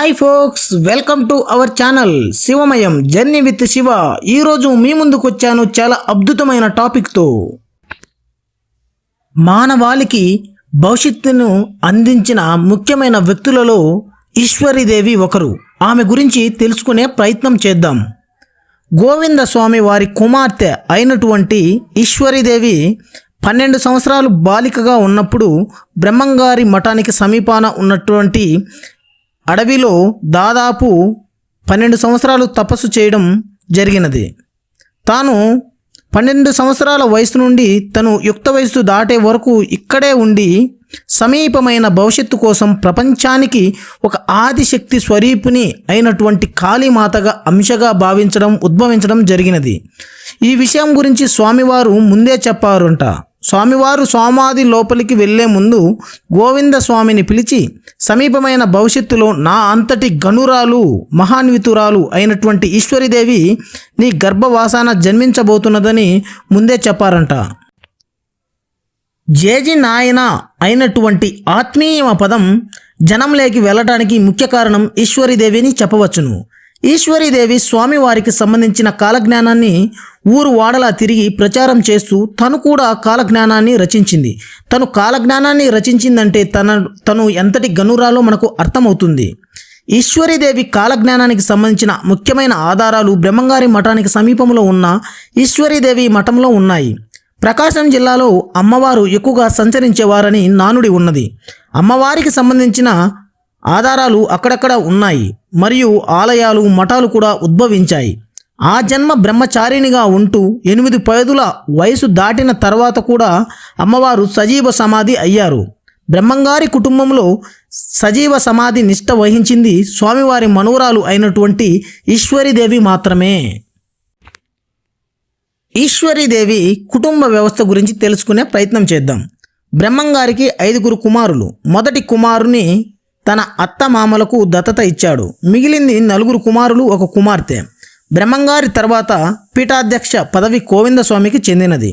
Hi folks welcome to our channel Shivamayam journey with Shiva. ఈరోజు మీ ముందుకు వచ్చాను చాలా అద్భుతమైన టాపిక్తో. మానవాళికి భవిష్యత్తును అందించిన ముఖ్యమైన వ్యక్తులలో ఈశ్వరీదేవి ఒకరు. ఆమె గురించి తెలుసుకునే ప్రయత్నం చేద్దాం. గోవింద స్వామి వారి కుమార్తె అయినటువంటి ఈశ్వరీదేవి పన్నెండు సంవత్సరాలు బాలికగా ఉన్నప్పుడు బ్రహ్మంగారి మఠానికి సమీపాన ఉన్నటువంటి అడవిలో దాదాపు పన్నెండు సంవత్సరాలు తపస్సు చేయడం జరిగినది. తాను పన్నెండు సంవత్సరాల వయసు నుండి తను యుక్త వయసు దాటే వరకు ఇక్కడే ఉండి సమీపమైన భవిష్యత్తు కోసం ప్రపంచానికి ఒక ఆదిశక్తి స్వరూపిణి అయినటువంటి కాళీమాతగా అంశగా భావించడం ఉద్భవించడం జరిగినది. ఈ విషయం గురించి స్వామివారు ముందే చెప్పారంట. స్వామివారు సోమాది లోపలికి వెళ్ళే ముందు గోవింద స్వామిని పిలిచి సమీపమైన భవిష్యత్తులో నా అంతటి గనురాలు మహాన్వితురాలు అయినటువంటి ఈశ్వరీదేవి నీ గర్భవాసాన జన్మించబోతున్నదని ముందే చెప్పారంట. జేజి నాయన అయినటువంటి ఆత్మీయ పదం జనంలోకి వెళ్ళటానికి ముఖ్య కారణం ఈశ్వరీదేవిని చెప్పవచ్చును. ఈశ్వరీదేవి స్వామివారికి సంబంధించిన కాలజ్ఞానాన్ని ఊరు వాడలా తిరిగి ప్రచారం చేస్తూ తను కూడా కాలజ్ఞానాన్ని రచించింది. తను కాలజ్ఞానాన్ని రచించిందంటే తన తను ఎంతటి గనురాలో మనకు అర్థమవుతుంది. ఈశ్వరీదేవి కాలజ్ఞానానికి సంబంధించిన ముఖ్యమైన ఆధారాలు బ్రహ్మంగారి మఠానికి సమీపంలో ఉన్న ఈశ్వరీదేవి మఠంలో ఉన్నాయి. ప్రకాశం జిల్లాలో అమ్మవారు ఎక్కువగా సంచరించేవారని నానుడి ఉన్నది. అమ్మవారికి సంబంధించిన ఆధారాలు అక్కడక్కడ ఉన్నాయి మరియు ఆలయాలు మఠాలు కూడా ఉద్భవించాయి. ఆ జన్మ బ్రహ్మచారిణిగా ఉంటూ ఎనిమిది పదుల వయసు దాటిన తర్వాత కూడా అమ్మవారు సజీవ సమాధి అయ్యారు. బ్రహ్మంగారి కుటుంబంలో సజీవ సమాధి నిష్ట వహించింది స్వామివారి మనువరాలు అయినటువంటి ఈశ్వరీదేవి మాత్రమే. ఈశ్వరీదేవి కుటుంబ వ్యవస్థ గురించి తెలుసుకునే ప్రయత్నం చేద్దాం. బ్రహ్మంగారికి ఐదుగురు కుమారులు. మొదటి కుమారుని తన అత్త మామలకు దత్తత ఇచ్చాడు. మిగిలింది నలుగురు కుమారులు ఒక కుమార్తె. బ్రహ్మంగారి తర్వాత పీఠాధ్యక్ష పదవి గోవిందస్వామికి చెందినది.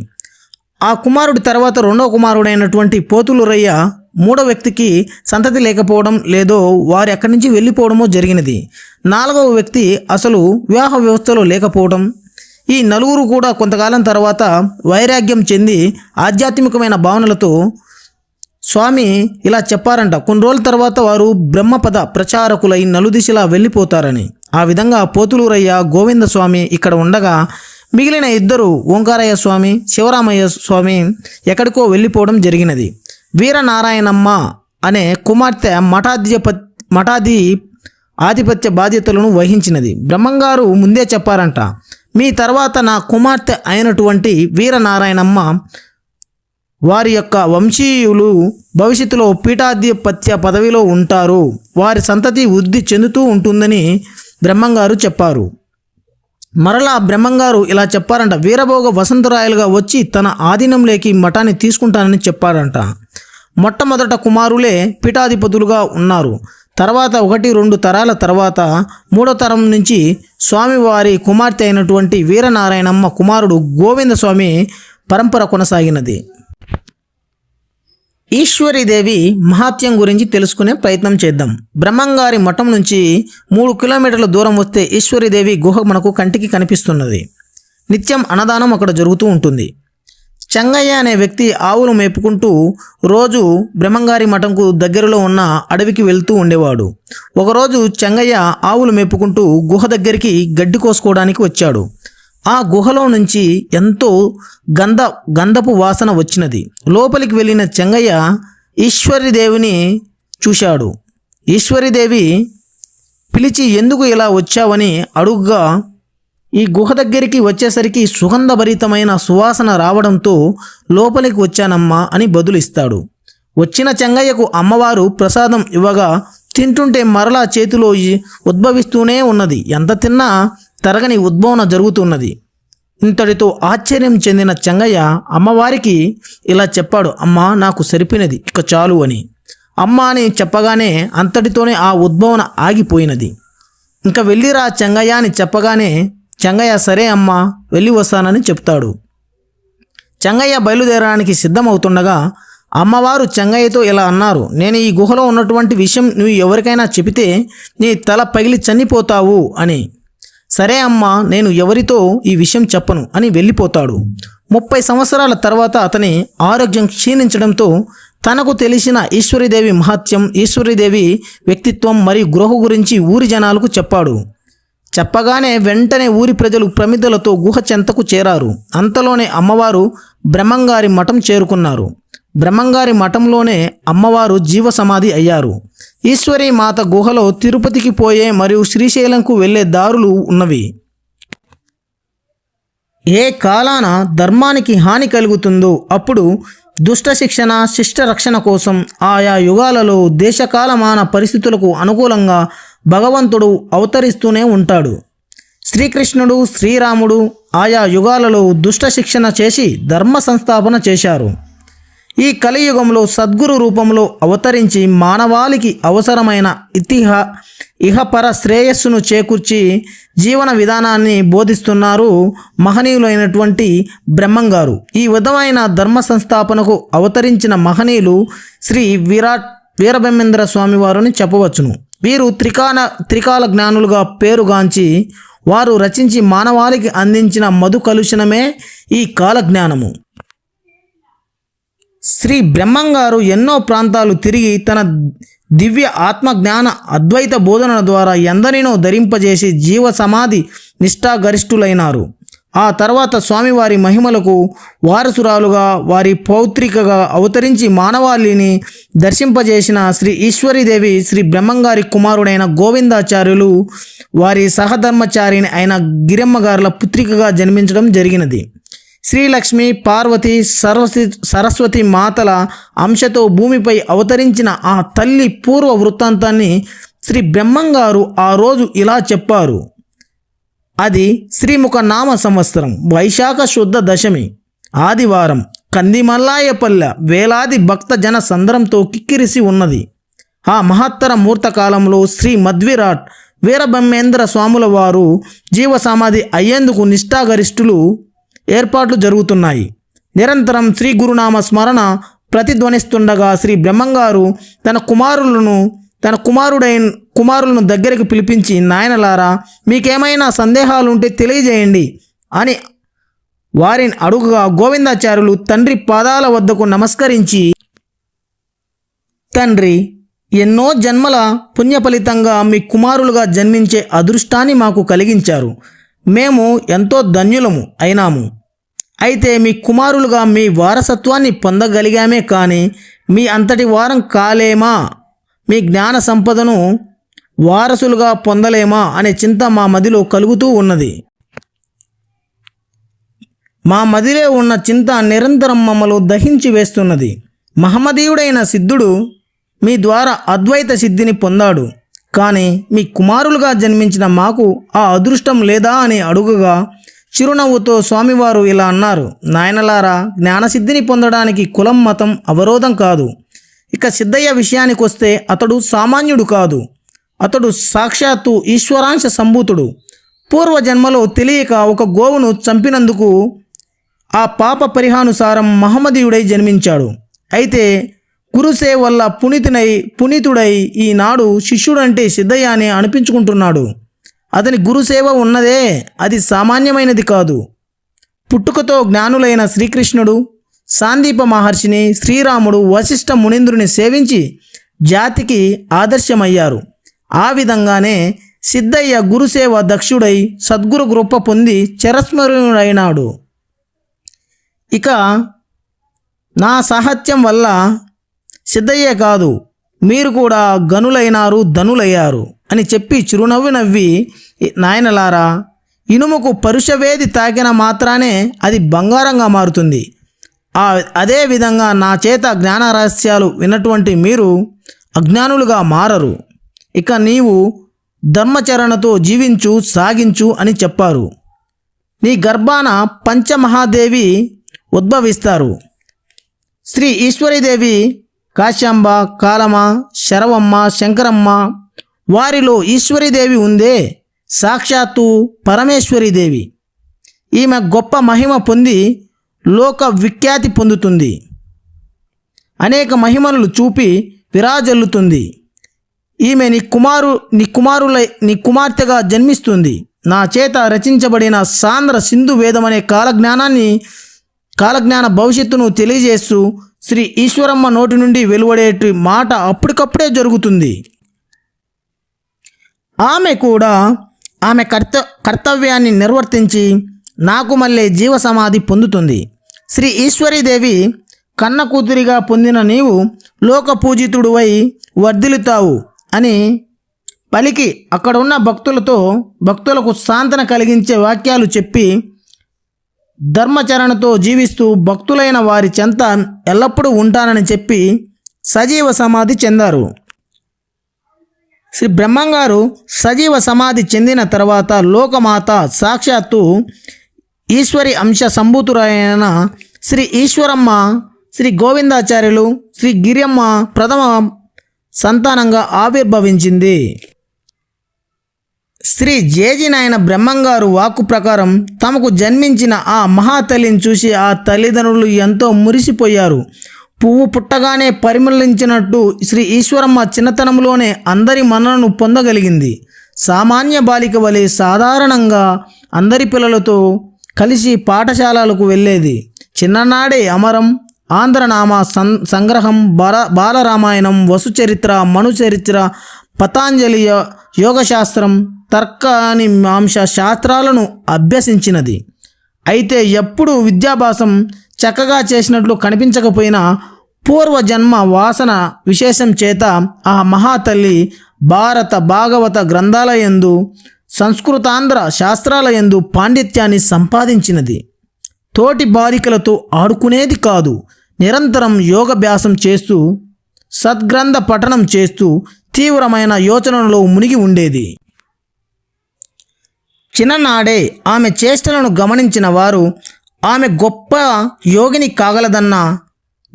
ఆ కుమారుడి తర్వాత రెండో కుమారుడైనటువంటి పోతులూరయ్య మూడో వ్యక్తికి సంతతి లేకపోవడం లేదో వారు ఎక్కడి నుంచి వెళ్ళిపోవడమో జరిగినది. నాలుగవ వ్యక్తి అసలు వివాహ వ్యవస్థలో లేకపోవడం. ఈ నలుగురు కూడా కొంతకాలం తర్వాత వైరాగ్యం చెంది ఆధ్యాత్మికమైన భావనలతో స్వామి ఇలా చెప్పారంట. కొన్ని రోజుల తర్వాత వారు బ్రహ్మపద ప్రచారకులై నలుదిశలా వెళ్ళిపోతారని. ఆ విధంగా పోతులూరయ్య గోవింద స్వామి ఇక్కడ ఉండగా మిగిలిన ఇద్దరు ఓంకారయ్య స్వామి శివరామయ్య స్వామి ఎక్కడికో వెళ్ళిపోవడం జరిగినది. వీరనారాయణమ్మ అనే కుమార్తె మఠాధిప మఠాధి ఆధిపత్య బాధ్యతలను వహించినది. బ్రహ్మంగారు ముందే చెప్పారంట మీ తర్వాత నా కుమార్తె అయినటువంటి వీరనారాయణమ్మ వారి యొక్క వంశీయులు భవిష్యత్తులో పీఠాధిపత్య పదవిలో ఉంటారు. వారి సంతతి వృద్ధి చెందుతూ ఉంటుందని బ్రహ్మంగారు చెప్పారు. మరలా బ్రహ్మంగారు ఇలా చెప్పారంట వీరభోగ వసంతరాయలుగా వచ్చి తన ఆధీనంలోకి మఠాన్ని తీసుకుంటానని చెప్పారంట. మొట్టమొదట కుమారులే పీఠాధిపతులుగా ఉన్నారు. తర్వాత ఒకటి రెండు తరాల తర్వాత మూడో తరం నుంచి స్వామివారి కుమార్తె అయినటువంటి వీరనారాయణమ్మ కుమారుడు గోవింద స్వామి పరంపర కొనసాగినది. ఈశ్వరీదేవి మహాత్యం గురించి తెలుసుకునే ప్రయత్నం చేద్దాం. బ్రహ్మంగారి మఠం నుంచి మూడు కిలోమీటర్ల దూరం వస్తే ఈశ్వరీదేవి గుహ మనకు కంటికి కనిపిస్తున్నది. నిత్యం అన్నదానం అక్కడ జరుగుతూ ఉంటుంది. చెంగయ్య అనే వ్యక్తి ఆవులు మేపుకుంటూ రోజు బ్రహ్మంగారి మఠంకు దగ్గరలో ఉన్న అడవికి వెళ్తూ ఉండేవాడు. ఒకరోజు చెంగయ్య ఆవులు మేపుకుంటూ గుహ దగ్గరికి గడ్డి కోసుకోవడానికి వచ్చాడు. ఆ గుహలో నుంచి ఎంతో గంధ గంధపు వాసన వచ్చినది. లోపలికి వెళ్ళిన చెంగయ్య ఈశ్వరిదేవిని చూశాడు. ఈశ్వరిదేవి పిలిచి ఎందుకు ఇలా వచ్చావని అడుగుగా ఈ గుహ దగ్గరికి వచ్చేసరికి సుగంధభరితమైన సువాసన రావడంతో లోపలికి వచ్చానమ్మా అని బదులిస్తాడు. వచ్చిన చెంగయ్యకు అమ్మవారు ప్రసాదం ఇవ్వగా తింటుంటే మరలా చేతిలో ఉద్భవిస్తూనే ఉన్నది. ఎంత తిన్నా తరగని ఉద్భవన జరుగుతున్నది. ఇంతటితో ఆశ్చర్యం చెందిన చెంగయ్య అమ్మవారికి ఇలా చెప్పాడు అమ్మా నాకు సరిపోయినది ఇక చాలు అని. అమ్మ అని చెప్పగానే అంతటితోనే ఆ ఉద్భవన ఆగిపోయినది. ఇంకా వెళ్ళిరా చెంగయ్య అని చెప్పగానే చెంగయ్య సరే అమ్మా వెళ్ళి వస్తానని చెప్తాడు. చెంగయ్య బయలుదేరడానికి సిద్ధమవుతుండగా అమ్మవారు చెంగయ్యతో ఇలా అన్నారు నేను ఈ గుహలో ఉన్నటువంటి విషయం నువ్వు ఎవరికైనా చెబితే నీ తల పగిలి చనిపోతావు అని. సరే అమ్మా నేను ఎవరితో ఈ విషయం చెప్పను అని వెళ్ళిపోతాడు. ముప్పై సంవత్సరాల తర్వాత అతని ఆరోగ్యం క్షీణించడంతో తనకు తెలిసిన ఈశ్వరీదేవి మహత్యం ఈశ్వరీదేవి వ్యక్తిత్వం మరియు గృహ గురించి ఊరి జనాలకు చెప్పాడు. చెప్పగానే వెంటనే ఊరి ప్రజలు ప్రమిదలతో గుహ చెంతకు చేరారు. అంతలోనే అమ్మవారు బ్రహ్మంగారి మఠం చేరుకున్నారు. బ్రహ్మంగారి మఠంలోనే అమ్మవారు జీవ సమాధి అయ్యారు. ఈశ్వరి మాత గుహలో తిరుపతికి పోయే మరియు శ్రీశైలంకు వెళ్ళే దారులు ఉన్నవి. ఏ కాలాన ధర్మానికి హాని కలుగుతుందో అప్పుడు దుష్ట శిక్షణ శిష్ట రక్షణ కోసం ఆయా యుగాలలో దేశకాలమాన పరిస్థితులకు అనుకూలంగా భగవంతుడు అవతరిస్తూనే ఉంటాడు. శ్రీకృష్ణుడు శ్రీరాముడు ఆయా యుగాలలో దుష్ట శిక్షణ చేసి ధర్మ సంస్థాపన చేశారు. ఈ కలియుగంలో సద్గురు రూపంలో అవతరించి మానవాళికి అవసరమైన ఇతిహ ఇహపర శ్రేయస్సును చేకూర్చి జీవన విధానాన్ని బోధిస్తున్నారు మహనీయులైనటువంటి బ్రహ్మంగారు. ఈ విధమైన ధర్మ సంస్థాపనకు అవతరించిన మహనీయులు శ్రీ విరాట్ వీరబ్రహ్మేంద్ర స్వామి వారిని చెప్పవచ్చును. వీరు త్రికాల త్రికాల జ్ఞానులుగా పేరుగాంచి వారు రచించి మానవాళికి అందించిన మధు కలుషణమే ఈ కాలజ్ఞానము. శ్రీ బ్రహ్మంగారు ఎన్నో ప్రాంతాలు తిరిగి తన దివ్య ఆత్మజ్ఞాన అద్వైత బోధనల ద్వారా ఎందరినో ధరింపజేసి జీవ సమాధి నిష్ఠాగరిష్ఠులైనారు. ఆ తర్వాత స్వామివారి మహిమలకు వారసురాలుగా వారి పౌత్రికగా అవతరించి మానవాళిని దర్శింపజేసిన శ్రీ ఈశ్వరీదేవి శ్రీ బ్రహ్మంగారి కుమారుడైన గోవిందాచార్యులు వారి సహధర్మచారిని అయిన గిరమ్మగారుల పుత్రికగా జన్మించడం జరిగినది. శ్రీలక్ష్మి పార్వతి సరస్వతి సరస్వతి మాతల అంశతో భూమిపై అవతరించిన ఆ తల్లి పూర్వ వృత్తాంతాన్ని శ్రీ బ్రహ్మంగారు ఆ రోజు ఇలా చెప్పారు. అది శ్రీముఖ నామ సంవత్సరం వైశాఖ శుద్ధ దశమి ఆదివారం కందిమల్లాయపల్లె వేలాది భక్త జన సంద్రంతో కిక్కిరిసి ఉన్నది. ఆ మహత్తర ముహూర్తకాలంలో శ్రీ మధ్విరాట్ వీరబ్రహ్మేంద్ర స్వాముల వారు జీవసమాధి అయ్యేందుకు నిష్ఠాగరిష్ఠులు ఏర్పాట్లు జరుగుతున్నాయి. నిరంతరం శ్రీ గురునామ స్మరణ ప్రతిధ్వనిస్తుండగా శ్రీ బ్రహ్మంగారు తన కుమారులను తన కుమారుడైన కుమారులను దగ్గరికి పిలిపించి నాయనలారా మీకేమైనా సందేహాలుంటే తెలియజేయండి అని వారిని అడుగుగా గోవిందాచార్యులు తండ్రి పాదాల వద్దకు నమస్కరించి తండ్రి ఎన్నో జన్మల పుణ్య ఫలితంగా మీ కుమారులుగా జన్మించే అదృష్టాన్ని మాకు కలిగించారు. మేము ఎంతో ధన్యులము అయినాము. అయితే మీ కుమారులుగా మీ వారసత్వాన్ని పొందగలిగామే కానీ మీ అంతటి వారం కాలేమా? మీ జ్ఞాన సంపదను వారసులుగా పొందలేమా? అనే చింత మా మదిలో కలుగుతూ ఉన్నది. మా మదిలో ఉన్న చింత నిరంతరం మమ్మల్ని దహించి వేస్తున్నది. మహమ్మదీయుడైన సిద్ధుడు మీ ద్వారా అద్వైత సిద్ధిని పొందాడు. కానీ మీ కుమారులుగా జన్మించిన మాకు ఆ అదృష్టం లేదా అని అడుగగా చిరునవ్వుతో స్వామివారు ఇలా అన్నారు నాయనలారా జ్ఞానసిద్ధిని పొందడానికి కులం మతం అవరోధం కాదు. ఇక సిద్ధయ్య విషయానికి వస్తే అతడు సామాన్యుడు కాదు. అతడు సాక్షాత్తు ఈశ్వరాంశ సంభూతుడు. పూర్వజన్మలో తెలియక ఒక గోవును చంపినందుకు ఆ పాప పరిహానుసారం మహమ్మదీయుడై జన్మించాడు. అయితే గురుసే వల్ల పునీతునై పునీతుడై ఈనాడు శిష్యుడంటే సిద్ధయ్య అని అనిపించుకుంటున్నాడు. అతని గురుసేవ ఉన్నదే అది సామాన్యమైనది కాదు. పుట్టుకతో జ్ఞానులైన శ్రీకృష్ణుడు సాందీప మహర్షిని శ్రీరాముడు వశిష్ఠ మునీంద్రుని సేవించి జాతికి ఆదర్శమయ్యారు. ఆ విధంగానే సిద్ధయ్య గురుసేవ దక్షుడై సద్గురు కృప పొంది చిరస్మరణుడైనాడు. ఇక నా సాహిత్యం వల్ల సిద్ధయ్యే కాదు మీరు కూడా గనులైనారు ధనులయ్యారు. అని చెప్పి చిరునవ్వు నవ్వి నాయనలారా ఇనుముకు పరుషవేది తాకిన మాత్రానే అది బంగారంగా మారుతుంది. ఆ అదే విధంగా నా చేత జ్ఞాన రహస్యాలు విన్నటువంటి మీరు అజ్ఞానులుగా మారరు. ఇక నీవు ధర్మచరణతో జీవించు సాగించు అని చెప్పారు. నీ గర్భాన పంచమహాదేవి ఉద్భవిస్తారు. శ్రీ ఈశ్వరీదేవి కాశ్యాంబ కాలమ శరవమ్మ శంకరమ్మ వారిలో ఈశ్వరీదేవి ఉందే సాక్షాత్తు పరమేశ్వరీదేవి ఈమె గొప్ప మహిమ పొంది లోక విఖ్యాతి పొందుతుంది. అనేక మహిమలు చూపి విరాజల్లుతుంది. ఈమె నీ కుమారు నీ కుమారుల నీ కుమార్తెగా జన్మిస్తుంది. నా చేత రచించబడిన సాంద్ర సింధు వేదం అనే కాలజ్ఞానాన్ని కాలజ్ఞాన భవిష్యత్తును తెలియజేస్తూ శ్రీ ఈశ్వరమ్మ నోటి నుండి వెలువడేటి మాట అప్పటికప్పుడే జరుగుతుంది. ఆమె కూడా ఆమె కర్త కర్తవ్యాన్ని నిర్వర్తించి నాకు మళ్ళీ జీవ సమాధి పొందుతుంది. శ్రీ ఈశ్వరీదేవి కన్న కూతురిగా పొందిన నీవు లోక పూజితుడువై వర్ధిల్లుతావు అని పలికి అక్కడ ఉన్న భక్తులతో భక్తులకు సాంతన కలిగించే వాక్యాలు చెప్పి ధర్మచరణతో జీవిస్తూ భక్తులైన వారి చెంత ఎల్లప్పుడూ ఉంటానని చెప్పి సజీవ సమాధి చెందారు. శ్రీ బ్రహ్మంగారు సజీవ సమాధి చెందిన తర్వాత లోకమాత సాక్షాత్తు ఈశ్వరి అంశ సంభూతురైన శ్రీ ఈశ్వరమ్మ శ్రీ గోవిందాచార్యులు శ్రీ గిరియమ్మ ప్రథమ సంతానంగా ఆవిర్భవించింది. శ్రీ జేజినాయన బ్రహ్మంగారు వాక్కు ప్రకారం తమకు జన్మించిన ఆ మహాతల్లిని చూసి ఆ తల్లిదండ్రులు ఎంతో మురిసిపోయారు. పువ్వు పుట్టగానే పరిమళించినట్టు శ్రీ ఈశ్వరమ్మ చిన్నతనంలోనే అందరి మన్ననను పొందగలిగింది. సామాన్య బాలిక వలె సాధారణంగా అందరి పిల్లలతో కలిసి పాఠశాలలకు వెళ్ళేది. చిన్ననాడే అమరం ఆంధ్రనామ సం సంగ్రహం బాల బాలరామాయణం వసుచరిత్ర మనుచరిత్ర పతాంజలి యోగశాస్త్రం తర్కాని మాంస శాస్త్రాలను అభ్యసించినది. అయితే ఎప్పుడు విద్యాభ్యాసం చక్కగా చేసినట్లు కనిపించకపోయినా పూర్వజన్మ వాసన విశేషం చేత ఆ మహాతల్లి భారత భాగవత గ్రంథాలయందు సంస్కృతాంధ్ర శాస్త్రాలయందు పాండిత్యాన్ని సంపాదించినది. తోటి బాలికలతో ఆడుకునేది కాదు. నిరంతరం యోగభ్యాసం చేస్తూ సద్గ్రంథ పఠనం చేస్తూ తీవ్రమైన యోచనలో మునిగి ఉండేది. చిన్ననాడే ఆమె చేష్టలను గమనించిన వారు ఆమె గొప్ప యోగిని కాగలదన్న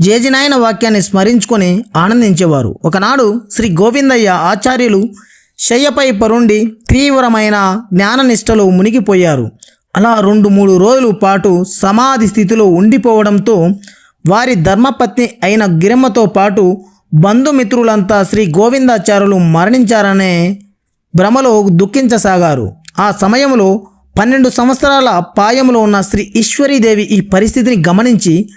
జేజినాయన వాక్యాన్ని స్మరించుకొని ఆనందించేవారు. ఒకనాడు శ్రీ గోవిందయ్య ఆచార్యులు శయ్యపై పరుండి తీవ్రమైన జ్ఞాననిష్టలో మునిగిపోయారు. అలా రెండు మూడు రోజుల పాటు సమాధి స్థితిలో ఉండిపోవడంతో వారి ధర్మపత్ని అయిన గిరమ్మతో పాటు బంధుమిత్రులంతా శ్రీ గోవిందాచార్యులు మరణించారనే భ్రమలో దుఃఖించసాగారు. ఆ సమయంలో పన్నెండు సంవత్సరాల పాయములో ఉన్న శ్రీ ఈశ్వరీదేవి ఈ పరిస్థితిని గమనించి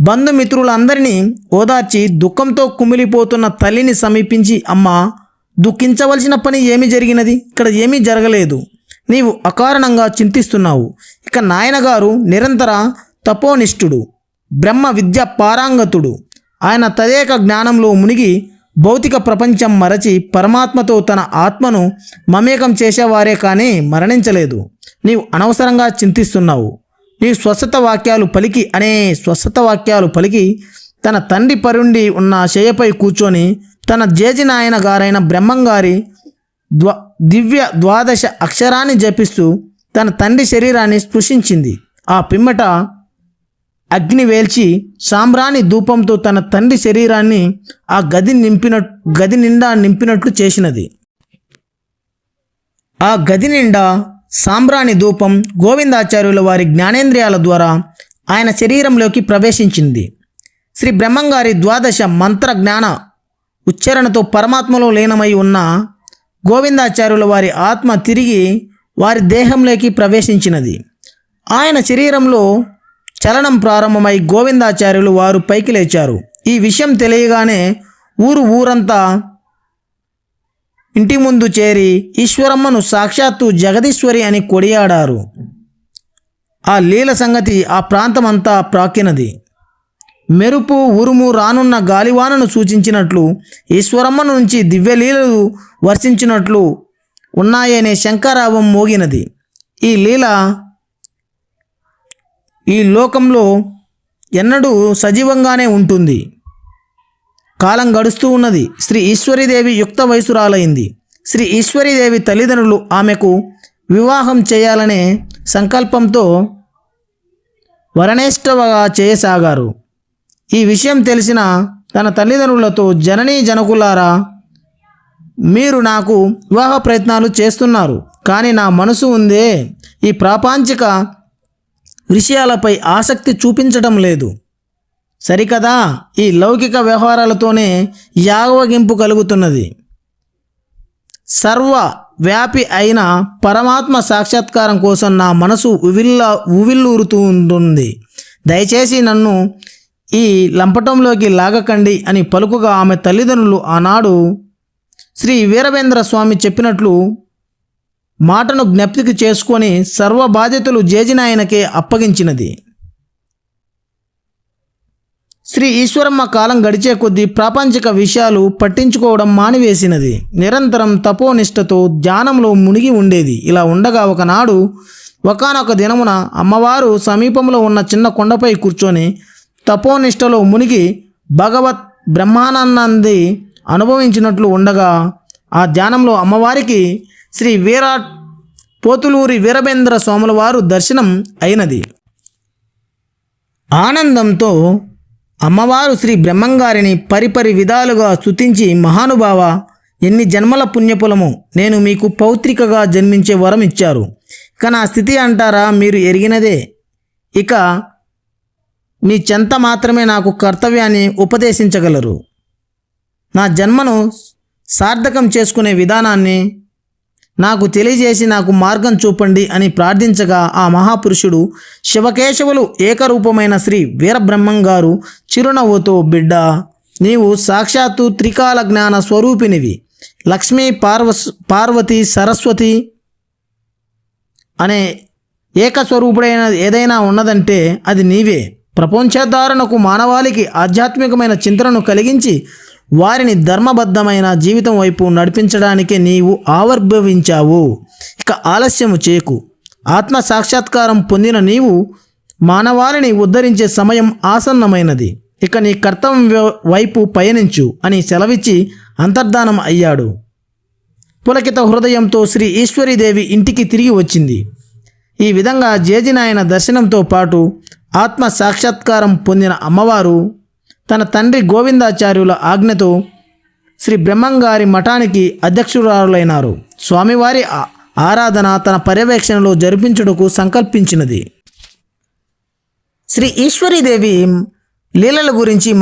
బంధుమిత్రులందరినీ ఓదార్చి దుఃఖంతో కుమిలిపోతున్న తల్లిని సమీపించి అమ్మ దుఃఖించవలసిన పని ఏమి జరిగినది? ఇక్కడ ఏమీ జరగలేదు. నీవు అకారణంగా చింతిస్తున్నావు. ఇక నాయనగారు నిరంతర తపోనిష్ఠుడు బ్రహ్మ విద్య పారాంగతుడు. ఆయన తదేక జ్ఞానంలో మునిగి భౌతిక ప్రపంచం మరచి పరమాత్మతో తన ఆత్మను మమేకం చేసేవారే కానీ మరణించలేదు. నీవు అనవసరంగా చింతిస్తున్నావు. నీ స్వస్థత వాక్యాలు పలికి అనే స్వస్థత వాక్యాలు పలికి తన తండ్రి పరుండి ఉన్న శయపై కూర్చొని తన జేజినాయన గారైన బ్రహ్మంగారి ద్వా దివ్య ద్వాదశ అక్షరాన్ని జపిస్తూ తన తండ్రి శరీరాన్ని స్పృశించింది. ఆ పిమ్మట అగ్ని వేల్చి సాంబ్రాణి ధూపంతో తన తండ్రి శరీరాన్ని ఆ గది నింపిన గది నిండా నింపినట్లు చేసినది. ఆ గది నిండా సాంబ్రాణి ధూపం గోవిందాచార్యుల వారి జ్ఞానేంద్రియాల ద్వారా ఆయన శరీరంలోకి ప్రవేశించింది. శ్రీ బ్రహ్మంగారి ద్వాదశ మంత్ర జ్ఞాన ఉచ్చారణతో పరమాత్మలో లీనమై ఉన్న గోవిందాచార్యుల వారి ఆత్మ తిరిగి వారి దేహంలోకి ప్రవేశించినది. ఆయన శరీరంలో చలనం ప్రారంభమై గోవిందాచార్యులు వారు పైకి లేచారు. ఈ విషయం తెలియగానే ఊరు ఊరంతా ఇంటి ముందు చేరి ఈశ్వరమ్మను సాక్షాత్తు జగదీశ్వరి అని కొడియాడారు ఆ లీల సంగతి ఆ ప్రాంతమంతా ప్రాకినది. మెరుపు ఉరుము రానున్న గాలివానను సూచించినట్లు ఈశ్వరమ్మ నుంచి దివ్యలీలలు వర్షించినట్లు ఉన్నాయనే శంకరావం మోగినది. ఈ లీల ఈ లోకంలో ఎన్నడూ సజీవంగానే ఉంటుంది. కాలం గడుస్తూ ఉన్నది. శ్రీ ఈశ్వరీదేవి యుక్త వయసురాలైంది. శ్రీ ఈశ్వరీదేవి తల్లిదండ్రులు ఆమెకు వివాహం చేయాలనే సంకల్పంతో వరణేష్టవగా చేయసాగారు. ఈ విషయం తెలిసిన తన తల్లిదండ్రులతో జననీ జనకులారా మీరు నాకు వివాహ ప్రయత్నాలు చేస్తున్నారు కానీ నా మనసు ఉందే. ఈ ప్రాపంచిక విషయాలపై ఆసక్తి చూపించడం లేదు. సరికదా? ఈ లౌకిక వ్యవహారాలతోనే యాగవగింపు కలుగుతున్నది. సర్వ వ్యాపి అయిన పరమాత్మ సాక్షాత్కారం కోసం నా మనసు ఉవిల్ల ఉవిల్లూరుతూ ఉంటుంది దయచేసి నన్ను ఈ లంపటంలోకి లాగకండి అని పలుకుగా ఆమె తల్లిదండ్రులు ఆనాడు శ్రీ వీరభేంద్ర స్వామి చెప్పినట్లు మాటను జ్ఞప్తికి చేసుకొని సర్వ బాధ్యతలు జేజినాయనకే అప్పగించినది. శ్రీ ఈశ్వరమ్మ కాలం గడిచే కొద్దీ ప్రాపంచిక విషయాలు పట్టించుకోవడం మానివేసినది. నిరంతరం తపోనిష్టతో ధ్యానంలో మునిగి ఉండేది. ఇలా ఉండగా ఒకనాడు ఒకానొక దినమున అమ్మవారు సమీపంలో ఉన్న చిన్న కొండపై కూర్చొని తపోనిష్టలో మునిగి భగవత్ బ్రహ్మానందాన్ని అనుభవించినట్లు ఉండగా ఆ ధ్యానంలో అమ్మవారికి శ్రీ వీరాట్ పోతులూరి వీరభేంద్ర స్వాముల వారు దర్శనం అయినది. ఆనందంతో అమ్మవారు శ్రీ బ్రహ్మంగారిని పరిపరి విధాలుగా స్తుతించి మహానుభావ ఎన్ని జన్మల పుణ్యఫలము నేను మీకు పౌత్రికగా జన్మించే వరం ఇచ్చారు. ఇక నా స్థితి అంటారా మీరు ఎరిగినదే? ఇక మీ చెంత మాత్రమే నాకు కర్తవ్యాన్ని ఉపదేశించగలరు. నా జన్మను సార్థకం చేసుకునే విధానాన్ని నాకు తెలియజేసి నాకు మార్గం చూపండి అని ప్రార్థించగా ఆ మహాపురుషుడు శివకేశవులు ఏకరూపమైన శ్రీ వీరబ్రహ్మం గారు చిరునవ్వుతో బిడ్డ నీవు సాక్షాత్తు త్రికాల జ్ఞాన స్వరూపినివి. లక్ష్మీ పార్వ పార్వతి సరస్వతి అనే ఏకస్వరూపుడైన ఏదైనా ఉన్నదంటే అది నీవే. ప్రపంచధారణకు మానవాళికి ఆధ్యాత్మికమైన చింతనను కలిగించి వారిని ధర్మబద్ధమైన జీవితం వైపు నడిపించడానికే నీవు ఆవిర్భవించావు. ఇక ఆలస్యము చేకు. ఆత్మ సాక్షాత్కారం పొందిన నీవు మానవాళిని ఉద్ధరించే సమయం ఆసన్నమైనది. ఇక నీ కర్తవ్యం వైపు పయనించు అని సెలవిచ్చి అంతర్ధానం అయ్యాడు. పులకిత హృదయంతో శ్రీ ఈశ్వరీదేవి ఇంటికి తిరిగి వచ్చింది. ఈ విధంగా జేజినాయన దర్శనంతో పాటు ఆత్మ సాక్షాత్కారం పొందిన అమ్మవారు తన తండ్రి గోవిందాచార్యుల ఆజ్ఞతో శ్రీ బ్రహ్మంగారి మఠానికి అధ్యక్షురాలైనారు స్వామివారి ఆరాధన తన పర్యవేక్షణలో జరిపించుటకు సంకల్పించినది. శ్రీ ఈశ్వరీదేవి లీలల గురించి